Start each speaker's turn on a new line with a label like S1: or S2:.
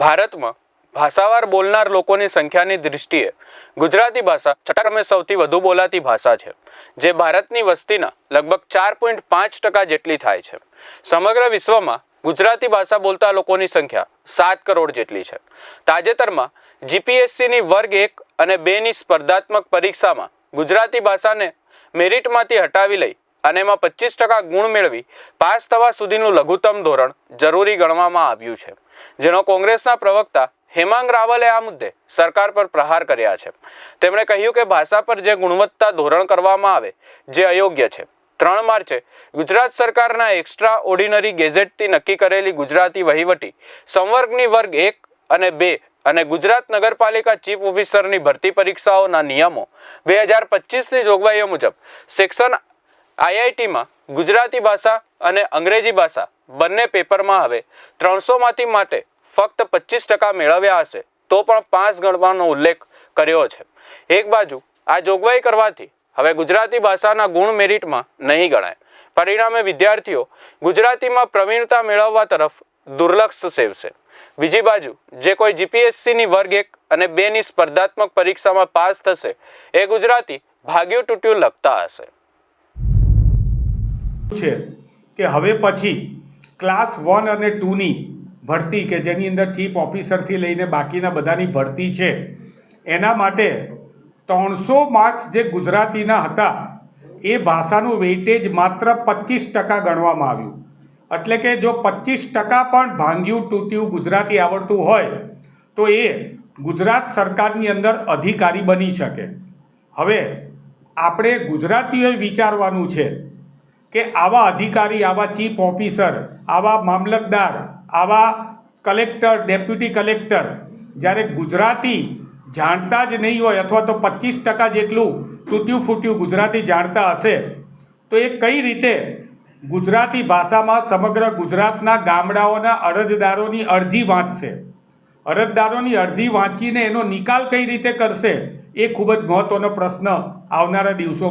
S1: ભારતમાં ભાષાવાર બોલનાર લોકોની સંખ્યાની દૃષ્ટિએ ગુજરાતી ભાષા છઠ્ઠા ક્રમે સૌથી વધુ બોલાતી ભાષા છે, જે ભારતની વસ્તીના લગભગ ચાર પોઈન્ટ પાંચ ટકા જેટલી થાય છે. સમગ્ર વિશ્વમાં ગુજરાતી ભાષા બોલતા લોકોની સંખ્યા સાત કરોડ જેટલી છે. તાજેતરમાં જીપીએસસીની વર્ગ એક અને બેની સ્પર્ધાત્મક પરીક્ષામાં ગુજરાતી ભાષાને મેરિટમાંથી હટાવી લઈ અને એમાં પચીસ ટકા ગુણ મેળવી પાસ થવા સુધીનું લઘુત્તમ ધોરણ જરૂરી ગણવામાં આવ્યું છે. જેનો કોંગ્રેસના પ્રવક્તા હેમાંગ રાવલે આ મુદ્દે સરકાર પર પ્રહાર કર્યા છે. તેમણે કહ્યું કે ભાષા પર જે ગુણવત્તા ધોરણ કરવામાં આવે, જે અયોગ્ય છે. ત્રણ માર્ચે ગુજરાત સરકારના એક્સ્ટ્રા ઓર્ડિનરી ગેઝેટથી નક્કી કરેલી ગુજરાતી વહીવટી, સંવર્ગની વર્ગ એક અને બે અને ગુજરાત નગરપાલિકા ચીફ ઓફિસરની ભરતી પરીક્ષાઓના નિયમો બે હજાર પચીસની જોગવાઈઓ મુજબ સેક્શન આઈઆઈટીમાં ગુજરાતી ભાષા અને અંગ્રેજી ભાષા બંને પેપરમાં હવે ત્રણસોમાંથી માટે ફક્ત પચીસ ટકા મેળવ્યા હશે, તો પણ પાંચ ગણવાનો ઉલ્લેખ કર્યો છે. એક બાજુ, આ જોગવાઈ કરવાથી હવે ગુજરાતી ભાષાના ગુણ મેરિટમાં નહીં ગણાય. પરિણામે વિદ્યાર્થીઓ ગુજરાતીમાં પ્રવીણતા મેળવવા તરફ દુર્લક્ષ સેવશે. બીજી બાજુ, જે કોઈ જીપીએસસીની વર્ગ એક અને બેની સ્પર્ધાત્મક પરીક્ષામાં પાસ થશે, એ ગુજરાતી ભાગ્યું તૂટ્યું લખતા હશે.
S2: છે કે હવે પછી ક્લાસ વન અને ટુની ભરતી કે જેની અંદર ચીફ ઓફિસરથી લઈને બાકીના બધાની ભરતી છે, એના માટે ત્રણસો માર્ક્સ જે ગુજરાતીના હતા, એ ભાષાનું વેઇટેજ માત્ર પચીસ ટકા ગણવામાં આવ્યું. એટલે કે જો પચીસ ટકા પણ ભાંગ્યું, તૂટ્યું, ગુજરાતી આવડતું હોય, તો એ ગુજરાત સરકારની અંદર અધિકારી બની શકે. હવે આપણે ગુજરાતીઓએ વિચારવાનું છે કે આવા અધિકારી, આવા ચીફ ઓફિસર, આવા મામલતદાર, આવા કલેક્ટર, ડેપ્યુટી કલેક્ટર જ્યારે ગુજરાતી જાણતા જ નહીં હોય અથવા તો પચીસ ટકા જેટલું તૂટ્યું ફૂટ્યું ગુજરાતી જાણતા હશે, તો એ કઈ રીતે ગુજરાતી ભાષામાં સમગ્ર ગુજરાતના ગામડાઓના અરજદારોની અરજી વાંચશે? અરજદારોની અરજી વાંચીને એનો નિકાલ કઈ રીતે કરશે? એ ખૂબ જ મહત્ત્વનો પ્રશ્ન આવનારા દિવસોમાં